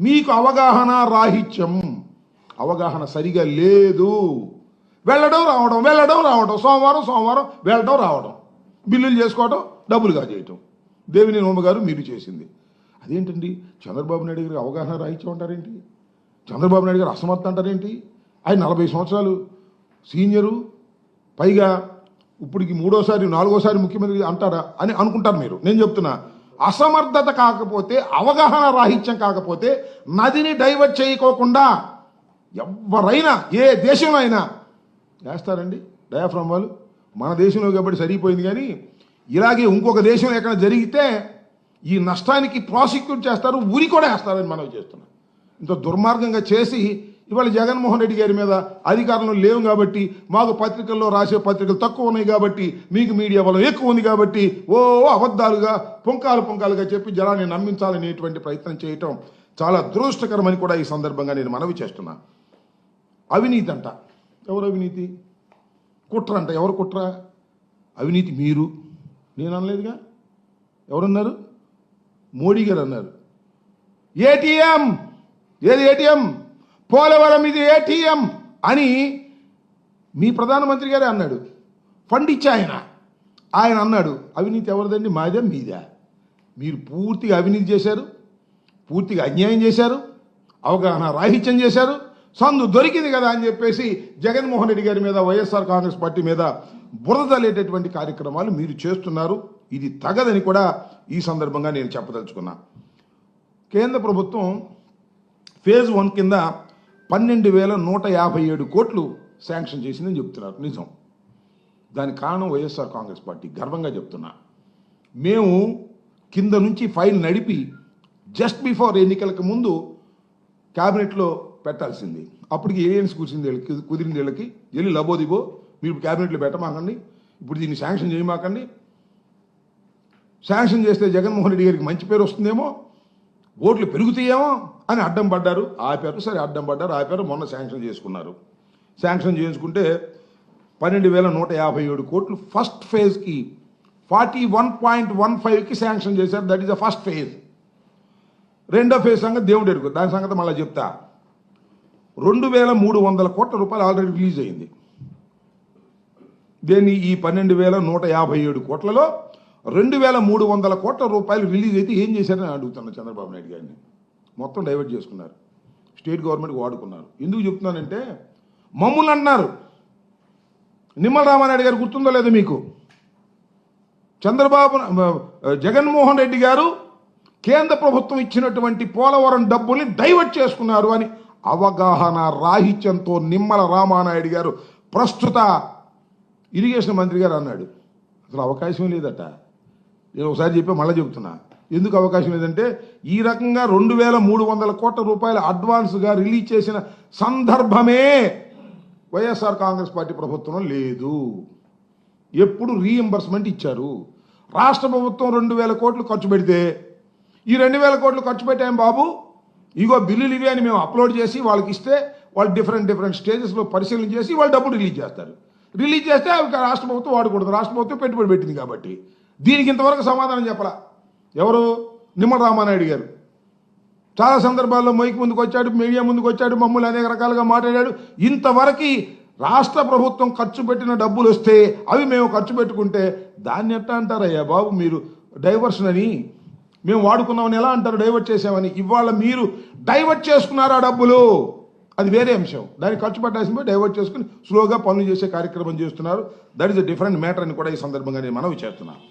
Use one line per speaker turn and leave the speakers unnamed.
మీకు అవగాహన రాహిత్యం అవగాహన సరిగా లేదు. వెళ్ళడం రావడం వెళ్ళడం రావడం. సోమవారం సోమవారం వెళ్ళడం రావడం. బిల్లులు చేసుకోవడం డబ్బులుగా చేయటం. దేవిని నోమ గారు మీరు చేసింది. అదేంటండి? చంద్రబాబు నాయుడు గారికి అవగాహన రాహిత్యం అంటారేంటి? చంద్రబాబు నాయుడు గారు అసమర్థ అంటారేంటి? ఆయన నలభై సంవత్సరాలు సీనియరు. పైగా ఇప్పటికి మూడోసారి నాలుగోసారి ముఖ్యమంత్రి అంటారా అని అనుకుంటారు మీరు. నేను చెప్తున్నా. అసమర్థత కాకపోతే అవగాహన రాహిత్యం కాకపోతే నదిని డైవర్ట్ చేయకోకుండా ఎవరైనా ఏ దేశంలో అయినా వేస్తారండి డయాఫ్రమ్ వాళ్ళు. మన దేశంలో కాబట్టి సరిపోయింది కానీ ఇలాగే ఇంకొక దేశంలో ఎక్కడ జరిగితే ఈ నష్టానికి ప్రాసిక్యూట్ చేస్తారు ఉరి కూడా వేస్తారని మనం చేస్తున్నాం. ఇంత దుర్మార్గంగా చేసి ఇవాళ జగన్మోహన్ రెడ్డి గారి మీద అధికారంలో లేవు కాబట్టి మాకు పత్రికల్లో రాసే పత్రికలు తక్కువ ఉన్నాయి కాబట్టి మీకు మీడియా బలం ఎక్కువ ఉంది కాబట్టి ఓ అబద్ధాలుగా పుంకాలు పుంకాలుగా చెప్పి జనాన్ని నమ్మించాలనేటువంటి ప్రయత్నం చేయటం చాలా దురదృష్టకరమని కూడా ఈ సందర్భంగా నేను మనవి చేస్తున్నా. అవినీతి అంట. ఎవరు అవినీతి? కుట్ర అంట. ఎవరు కుట్ర? అవినీతి మీరు. నేను అనలేదుగా? ఎవరన్నారు? మోడీ గారు అన్నారు. ఏటీఎం! ఏది ఏటీఎం? పోలవరం ఇది ఏటీఎం అని మీ ప్రధానమంత్రి గారే అన్నాడు. ఫండ్ ఇచ్చా ఆయన. ఆయన అన్నాడు అవినీతి ఎవరిదండి? మాదే మీదే. మీరు పూర్తిగా అవినీతి చేశారు పూర్తిగా అన్యాయం చేశారు అవగాహన రాహిత్యం చేశారు సందు దొరికింది కదా అని చెప్పేసి జగన్మోహన్ రెడ్డి గారి మీద వైఎస్ఆర్ కాంగ్రెస్ పార్టీ మీద బురద తల్లేటటువంటి కార్యక్రమాలు మీరు చేస్తున్నారు. ఇది తగదని కూడా ఈ సందర్భంగా నేను చెప్పదలుచుకున్నా. కేంద్ర ప్రభుత్వం ఫేజ్ వన్ కింద పన్నెండు వేల నూట యాభై ఏడు కోట్లు శాంక్షన్ చేసిందని చెప్తున్నారు. నిజం. దానికి కారణం వైఎస్ఆర్ కాంగ్రెస్ పార్టీ. గర్వంగా చెప్తున్నా. మేము కింద నుంచి ఫైల్ నడిపి జస్ట్ బిఫోర్ ఎన్నికలకు ముందు క్యాబినెట్లో పెట్టాల్సింది. అప్పటికి ఏలియన్స్ కూర్చుంది కుదిరింది వీళ్ళకి వెళ్ళి లబోదిబో మీరు క్యాబినెట్లో పెట్టమాకండి ఇప్పుడు దీన్ని శాంక్షన్ చేయమాకండి. శాంక్షన్ చేస్తే జగన్మోహన్ రెడ్డి గారికి మంచి పేరు వస్తుందేమో? ఓట్లు పెరుగుతాయేమో అని అడ్డం పడ్డారు. ఆపారు. సరే అడ్డం పడ్డారు ఆపారు. మొన్న శాంక్షన్ చేసుకున్నారు. శాంక్షన్ చేసుకుంటే పన్నెండు వేల నూట యాభై ఏడు కోట్లు ఫస్ట్ ఫేజ్కి ఫార్టీ వన్ పాయింట్ వన్ ఫైవ్కి శాంక్షన్ చేశారు. That is the first phase రెండో ఫేజ్ సంగతి దేవుడు ఎరుగు. దాని సంగతి మళ్ళీ చెప్తా. రెండు వేల మూడు వందల కోట్ల రూపాయలు ఆల్రెడీ రిలీజ్ అయింది. దీన్ని ఈ పన్నెండు వేల నూట యాభై ఏడు కోట్లలో రెండు వేల మూడు వందల కోట్ల రూపాయలు రిలీజ్ అయితే ఏం చేశారని అడుగుతున్నాను చంద్రబాబు నాయుడు గారిని. మొత్తం డైవర్ట్ చేసుకున్నారు. స్టేట్ గవర్నమెంట్కి వాడుకున్నారు. ఎందుకు చెప్తున్నానంటే మమ్మల్ని అంటున్నారు. నిమ్మల రామానాయుడు గారు గుర్తుందో లేదో మీకు? చంద్రబాబు జగన్మోహన్ రెడ్డి గారు కేంద్ర ప్రభుత్వం ఇచ్చినటువంటి పోలవరం డబ్బుల్ని డైవర్ట్ చేసుకున్నారు అని అవగాహన రాహిత్యంతో నిమ్మల రామానాయుడు గారు ప్రస్తుత ఇరిగేషన్ మంత్రి గారు అన్నాడు. అసలు అవకాశం లేదట. నేను ఒకసారి చెప్పి మళ్ళీ చెబుతున్నా. ఎందుకు అవకాశం లేదంటే ఈ రకంగా రెండు వేల మూడు వందల కోట్ల రూపాయల అడ్వాన్స్గా రిలీజ్ చేసిన సందర్భమే వైఎస్ఆర్ కాంగ్రెస్ పార్టీ ప్రభుత్వం లేదు. ఎప్పుడు రీఎంబర్స్మెంట్ ఇచ్చారు. రాష్ట్ర ప్రభుత్వం రెండు వేల కోట్లు ఖర్చు పెడితే ఈ రెండు వేల కోట్లు ఖర్చు పెట్టాం బాబు. ఇగో బిల్లులు ఇవి అని మేము అప్లోడ్ చేసి వాళ్ళకి ఇస్తే వాళ్ళు డిఫరెంట్ డిఫరెంట్ స్టేజెస్లో పరిశీలన చేసి వాళ్ళు డబ్బులు రిలీజ్ చేస్తారు. రిలీజ్ చేస్తే అవి రాష్ట్ర ప్రభుత్వం వాడకూడదు. రాష్ట్ర ప్రభుత్వం పెట్టుబడి పెట్టింది కాబట్టి. దీనికి ఇంతవరకు సమాధానం చెప్పలా? ఎవరు? నిమ్మరామానాయుడు గారు. చాలా సందర్భాల్లో మైక్ ముందుకు వచ్చాడు మీడియా ముందుకు వచ్చాడు మమ్మల్ని అనేక రకాలుగా మాట్లాడాడు. ఇంతవరకు రాష్ట్ర ప్రభుత్వం ఖర్చు పెట్టిన డబ్బులు వస్తే అవి మేము ఖర్చు పెట్టుకుంటే దాన్ని ఎట్టా అంటారయ్యా బాబు మీరు? డైవర్షన్ అని. మేము వాడుకున్నామని ఎలా అంటారు డైవర్ట్ చేసామని ఇవాళ మీరు డైవర్ట్ చేసుకున్నారు ఆ డబ్బులు? అది వేరే అంశం. దాన్ని ఖర్చు పెట్టాల్సిన డైవర్ట్ చేసుకుని స్లోగా పనులు చేసే కార్యక్రమం చేస్తున్నారు. That is a different matter అని కూడా ఈ సందర్భంగా నేను మనవి చేస్తున్నాను.